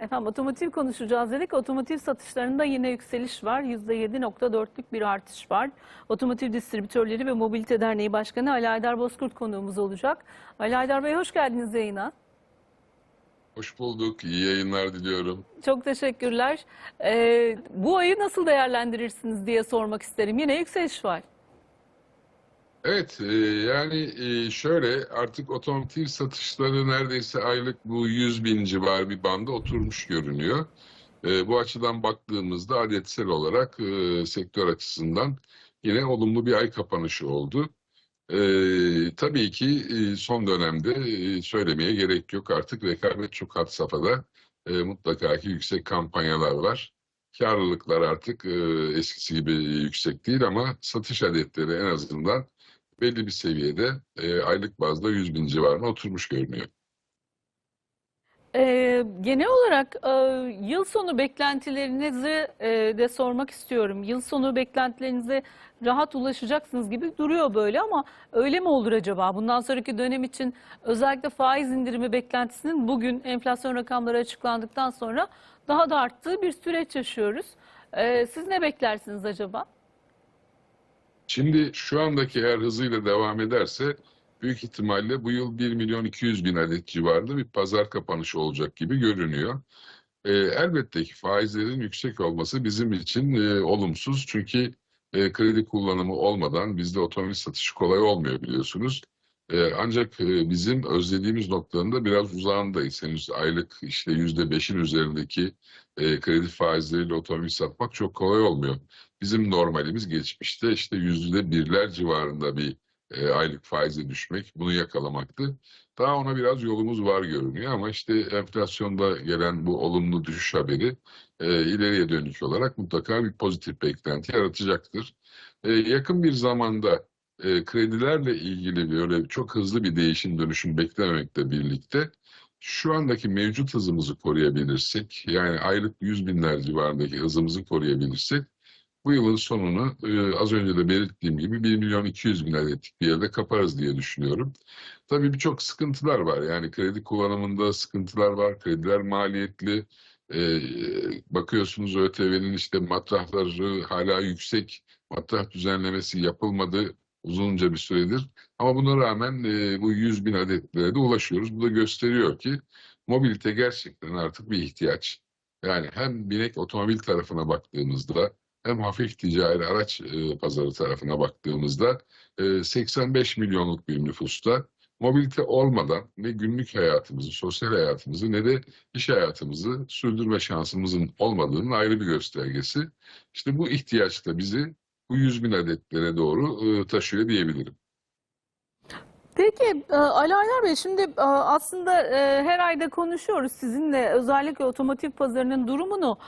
Efendim otomotiv konuşacağız dedik. Otomotiv satışlarında yine yükseliş var. %7.4'lük bir artış var. Otomotiv Distribütörleri ve Mobilite Derneği Başkanı Ali Aydar Bozkurt konuğumuz olacak. Ali Aydar Bey hoş geldiniz yayına. Hoş bulduk. İyi yayınlar diliyorum. Çok teşekkürler. Ee, bu ayı nasıl değerlendirirsiniz diye sormak isterim. Yine yükseliş var. Evet, e, yani e, şöyle artık otomotiv satışları neredeyse aylık bu 100 bin civarı bir banda oturmuş görünüyor. E, bu açıdan baktığımızda adetsel olarak sektör açısından yine olumlu bir ay kapanışı oldu. Tabii ki son dönemde söylemeye gerek yok artık rekabet çok had safhada. E, mutlaka ki yüksek kampanyalar var. Karlılıklar artık e, eskisi gibi yüksek değil ama satış adetleri en azından belli bir seviyede e, aylık bazda 100 bin civarına oturmuş görünüyor. Ee, genel olarak e, yıl sonu beklentilerinizi e, de sormak istiyorum. Yıl sonu beklentilerinize rahat ulaşacaksınız gibi duruyor böyle ama öyle mi olur acaba? Bundan sonraki dönem için özellikle faiz indirimi beklentisinin bugün enflasyon rakamları açıklandıktan sonra daha da arttığı bir süreç yaşıyoruz. Ee, siz ne beklersiniz acaba? Şimdi şu andaki eğer hızıyla devam ederse büyük ihtimalle bu yıl 1 milyon 200 bin adet civarında bir pazar kapanışı olacak gibi görünüyor. E, elbette ki faizlerin yüksek olması bizim için e, olumsuz çünkü e, kredi kullanımı olmadan bizde otomobil satışı kolay olmuyor biliyorsunuz. E, ancak bizim özlediğimiz noktanın da biraz uzağındayız. Henüz aylık işte yüzde beşin üzerindeki e, kredi faizleriyle otomobil satmak çok kolay olmuyor. Bizim normalimiz geçmişte işte yüzde birler civarında bir e, aylık faize düşmek, bunu yakalamaktı. Daha ona biraz yolumuz var görünüyor ama işte enflasyonda gelen bu olumlu düşüş haberi e, ileriye dönük olarak mutlaka bir pozitif beklenti yaratacaktır. E, yakın bir zamanda e, kredilerle ilgili böyle çok hızlı bir değişim dönüşüm beklememekle birlikte şu andaki mevcut hızımızı koruyabilirsek, yani aylık 100 binler civarındaki hızımızı koruyabilirsek, bu yılın sonunu e, az önce de belirttiğim gibi 1 milyon 200 bin adetlik bir yerde kaparız diye düşünüyorum. Tabii birçok sıkıntılar var. Yani kredi kullanımında sıkıntılar var. Krediler maliyetli. E, bakıyorsunuz ÖTV'nin işte matrahları hala yüksek. Matrah düzenlemesi yapılmadı uzunca bir süredir. Ama buna rağmen e, bu 100 bin adetlere de ulaşıyoruz. Bu da gösteriyor ki mobilite gerçekten artık bir ihtiyaç. Yani hem binek otomobil tarafına baktığımızda hem hafif ticari araç e, pazarı tarafına baktığımızda e, 85 milyonluk bir nüfusta mobilite olmadan ne günlük hayatımızı, sosyal hayatımızı ne de iş hayatımızı sürdürme şansımızın olmadığının ayrı bir göstergesi. İşte bu ihtiyaç da bizi bu 100 bin adetlere doğru taşıyor diyebilirim. Peki e, Ali Aydar Bey şimdi e, aslında e, her ayda konuşuyoruz sizinle özellikle otomotiv pazarının durumunu.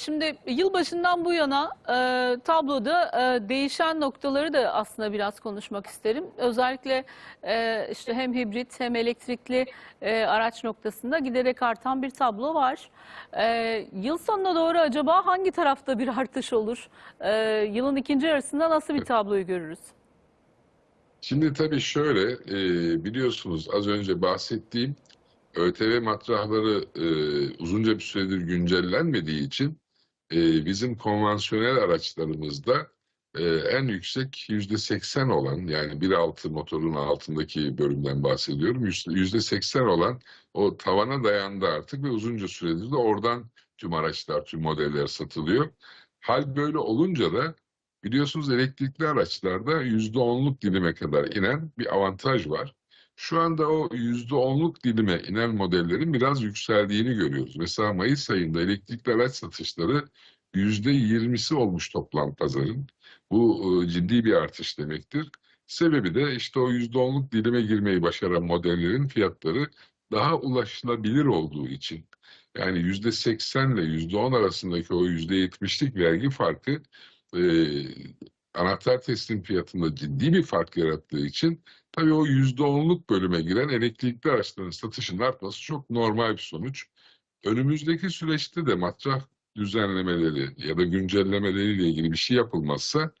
Şimdi yılbaşından bu yana tabloda değişen noktaları da aslında biraz konuşmak isterim. Özellikle işte hem hibrit hem elektrikli araç noktasında giderek artan bir tablo var. Yıl sonuna doğru acaba hangi tarafta bir artış olur? Yılın ikinci yarısında nasıl bir tabloyu görürüz? Şimdi tabii şöyle biliyorsunuz az önce bahsettiğim ÖTV matrahları uzunca bir süredir güncellenmediği için bizim konvansiyonel araçlarımızda en yüksek yüzde seksen olan yani 1.6 motorun altındaki bölümden bahsediyorum. Yüzde seksen olan o tavana dayandı artık ve uzunca süredir de oradan tüm araçlar, tüm modeller satılıyor. Hal böyle olunca da biliyorsunuz elektrikli araçlarda yüzde onluk dilime kadar inen bir avantaj var. Şu anda o yüzde onluk dilime inen modellerin biraz yükseldiğini görüyoruz. Mesela Mayıs ayında elektrikli araç satışları yüzde yirmisi olmuş toplam pazarın. Bu e, ciddi bir artış demektir. Sebebi de işte o yüzde onluk dilime girmeyi başaran modellerin fiyatları daha ulaşılabilir olduğu için. Yani yüzde seksen ile yüzde on arasındaki o yüzde yetmişlik vergi farkı e, anahtar teslim fiyatında ciddi bir fark yarattığı için tabii o yüzde onluk bölüme giren elektrikli araçların satışının artması çok normal bir sonuç. Önümüzdeki süreçte de matrah düzenlemeleri ya da güncellemeleriyle ilgili bir şey yapılmazsa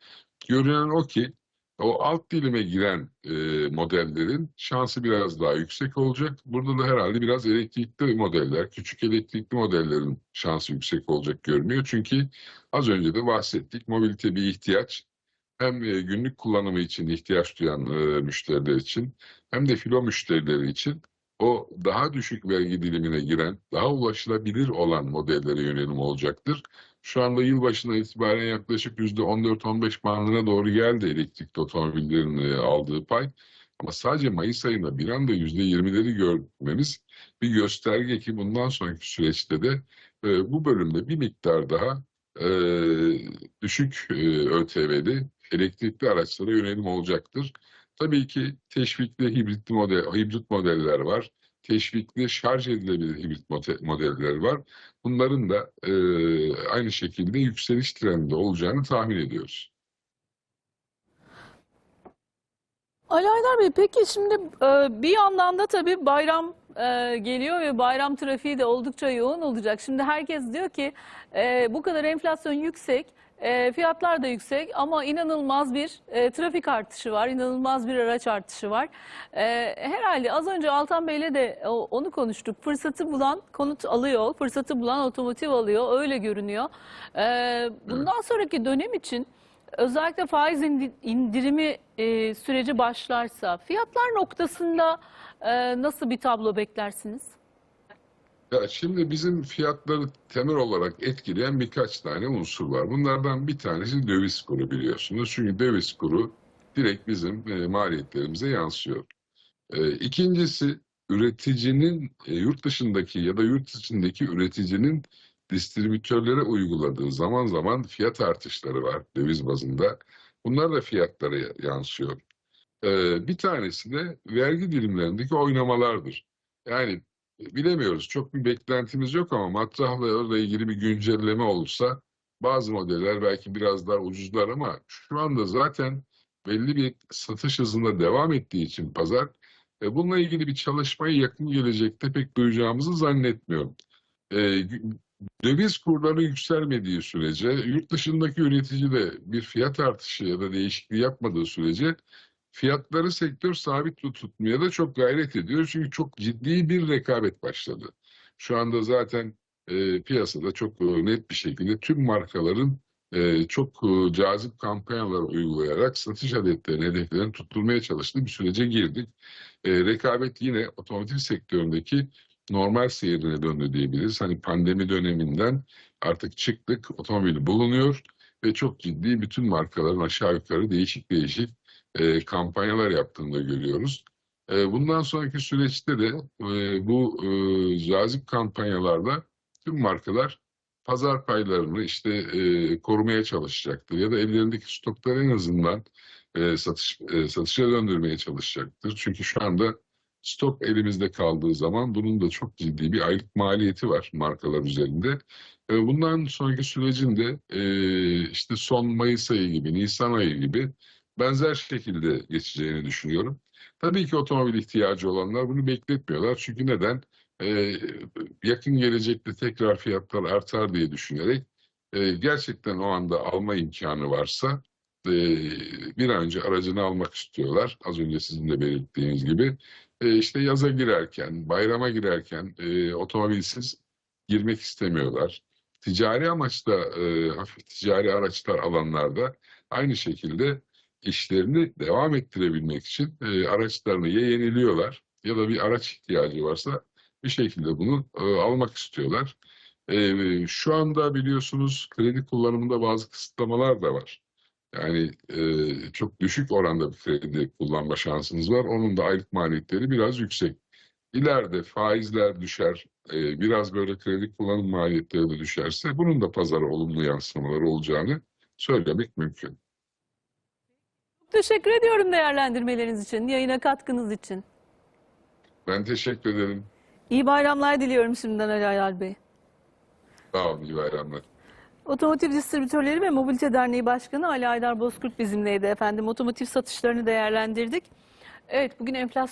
görünen o ki O alt dilime giren e, modellerin şansı biraz daha yüksek olacak. Burada da herhalde biraz elektrikli modeller, küçük elektrikli modellerin şansı yüksek olacak görünüyor. Çünkü az önce de bahsettik, mobilite bir ihtiyaç. Hem e, günlük kullanımı için ihtiyaç duyan e, müşteriler için hem de filo müşterileri için o daha düşük vergi dilimine giren, daha ulaşılabilir olan modellere yönelim olacaktır. Şu anda yılbaşına itibaren yaklaşık %14-15 bandına doğru geldi elektrikli otomobillerin e, aldığı pay. Ama sadece Mayıs ayında bir anda %20'leri görmemiz bir gösterge ki bundan sonraki süreçte de e, bu bölümde bir miktar daha e, düşük e, ÖTV'li elektrikli araçlara yönelim olacaktır. Tabii ki teşvikli hibritli model, hibrit modeller var. Teşvikli şarj edilebilir hibrit modeller var. Bunların da e, aynı şekilde yükseliş trendinde olacağını tahmin ediyoruz. Ali Aydar Bey peki şimdi e, bir yandan da tabii bayram e, geliyor ve bayram trafiği de oldukça yoğun olacak. Şimdi herkes diyor ki e, bu kadar enflasyon yüksek, e, fiyatlar da yüksek ama inanılmaz bir e, trafik artışı var, inanılmaz bir araç artışı var. E, herhalde az önce Altan Bey'le de o- onu konuştuk. Fırsatı bulan konut alıyor, fırsatı bulan otomotiv alıyor, öyle görünüyor. E, bundan sonraki dönem için özellikle faiz indi- indirimi e, süreci başlarsa fiyatlar noktasında e, nasıl bir tablo beklersiniz? Ya şimdi bizim fiyatları temel olarak etkileyen birkaç tane unsur var. Bunlardan bir tanesi döviz kuru biliyorsunuz. Çünkü döviz kuru direkt bizim e, maliyetlerimize yansıyor. E, ikincisi üreticinin e, yurt dışındaki ya da yurt içindeki üreticinin distribütörlere uyguladığı zaman zaman fiyat artışları var döviz bazında. Bunlar da fiyatlara yansıyor. E, bir tanesi de vergi dilimlerindeki oynamalardır. Yani bilemiyoruz. Çok bir beklentimiz yok ama matrahla ilgili bir güncelleme olursa bazı modeller belki biraz daha ucuzlar ama şu anda zaten belli bir satış hızında devam ettiği için pazar e, bununla ilgili bir çalışmayı yakın gelecekte pek duyacağımızı zannetmiyorum. E, döviz kurları yükselmediği sürece yurt dışındaki üretici de bir fiyat artışı ya da değişikliği yapmadığı sürece fiyatları sektör sabit tut- tutmaya da çok gayret ediyor. Çünkü çok ciddi bir rekabet başladı. Şu anda zaten e, piyasada çok e, net bir şekilde tüm markaların e, çok e, cazip kampanyalar uygulayarak satış adetlerini, hedeflerini tutturmaya çalıştığı bir sürece girdik. E, rekabet yine otomotiv sektöründeki normal seyrine döndü diyebiliriz. Hani pandemi döneminden artık çıktık, otomobil bulunuyor ve çok ciddi bütün markaların aşağı yukarı değişik değişik e, kampanyalar yaptığını da görüyoruz. E, bundan sonraki süreçte de e, bu e, cazip kampanyalarda tüm markalar pazar paylarını işte e, korumaya çalışacaktır ya da ellerindeki stokları en azından e, satış e, satışa döndürmeye çalışacaktır. Çünkü şu anda stok elimizde kaldığı zaman bunun da çok ciddi bir aylık maliyeti var markalar üzerinde. E, bundan sonraki sürecin de e, işte son Mayıs ayı gibi, Nisan ayı gibi benzer şekilde geçeceğini düşünüyorum. Tabii ki otomobil ihtiyacı olanlar bunu bekletmiyorlar. Çünkü neden? Ee, yakın gelecekte tekrar fiyatlar artar diye düşünerek e, gerçekten o anda alma imkanı varsa e, bir an önce aracını almak istiyorlar. Az önce sizin de belirttiğiniz gibi. E, işte yaza girerken, bayrama girerken e, otomobilsiz girmek istemiyorlar. Ticari amaçla e, hafif ticari araçlar alanlarda aynı şekilde işlerini devam ettirebilmek için e, araçlarını ya yeniliyorlar ya da bir araç ihtiyacı varsa bir şekilde bunu e, almak istiyorlar. E, şu anda biliyorsunuz kredi kullanımında bazı kısıtlamalar da var. Yani e, çok düşük oranda bir kredi kullanma şansınız var. Onun da aylık maliyetleri biraz yüksek. İleride faizler düşer, e, biraz böyle kredi kullanım maliyetleri de düşerse bunun da pazara olumlu yansımaları olacağını söylemek mümkün. Teşekkür ediyorum değerlendirmeleriniz için, yayına katkınız için. Ben teşekkür ederim. İyi bayramlar diliyorum şimdiden Ali Aydar Bey. Sağ olun, iyi bayramlar. Otomotiv Distribütörleri ve Mobilite Derneği Başkanı Ali Aydar Bozkurt bizimleydi efendim. Otomotiv satışlarını değerlendirdik. Evet bugün enflasyon